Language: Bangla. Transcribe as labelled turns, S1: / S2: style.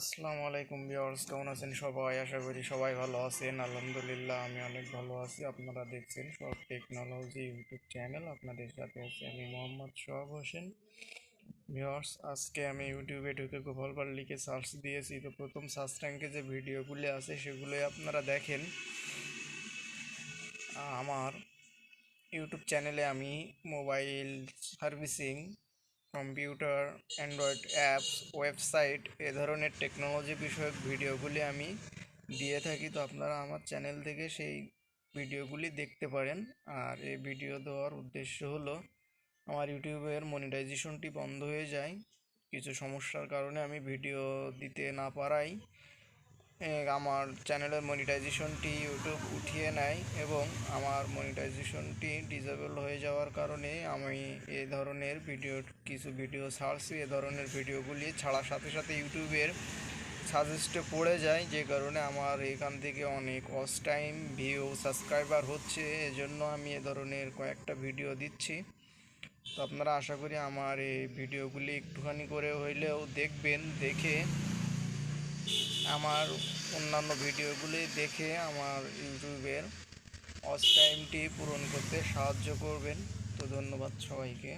S1: আসসালামু আলাইকুম ভিউয়ার্স, কেমন আছেন সবাই? আশা করি সবাই ভালো আছেন। আলহামদুলিল্লাহ, আমি অনেক ভালো আছি। আপনারা দেখছেন সব টেকনোলজি ইউটিউব চ্যানেল। আপনাদের সাথে আছি আমি মোহাম্মদ সোহাব হোসেন। ভিউয়ার্স, আজকে আমি ইউটিউবে ঢুকে গোপালবার লিখে সার্চ দিয়েছি। তো প্রথম সার্চ র্যাঙ্কে যে ভিডিওগুলি আছে, সেগুলোই আপনারা দেখেন। আমার ইউটিউব চ্যানেলে আমি mobile servicing computer, android apps, website এ ধরনের টেকনোলজি বিষয়ক ভিডিওগুলি আমি দিয়ে থাকি। তো আপনারা আমার চ্যানেল থেকে সেই ভিডিওগুলি দেখতে পারেন। আর এই ভিডিও দেওয়ার উদ্দেশ্য হলো, আমার ইউটিউবের মনিটাইজেশনটি বন্ধ হয়ে যায়। কিছু সমস্যার কারণে আমি ভিডিও দিতে না পারাই। আমার চ্যানেলের মনিটাইজেশনটি ইউটিউব উঠিয়ে নেয় এবং আমার মনিটাইজেশনটি ডিজেবল হয়ে যাওয়ার কারণে আমি এ ধরনের ভিডিও কিছু ভিডিও ছাড়ছি এ ধরনের ভিডিওগুলি ছাড়ার সাথে সাথে ইউটিউবের সাজেস্টে পড়ে যায়, যে কারণে আমার এখান থেকে অনেক ওয়াচ টাইম ভিউ সাবস্ক্রাইবার হচ্ছে, এজন্য আমি এ ধরনের কয়েকটা ভিডিও দিচ্ছি। তো আপনারা আশা করি আমার এই ভিডিওগুলি একটুখানি করে হইলেও দেখবেন, দেখে আমার অন্যান্য ভিডিওগুলি দেখে আমার ইউটিউবের অস টাইমটি পূরণ করতে সাহায্য করবেন। তো ধন্যবাদ সবাইকে।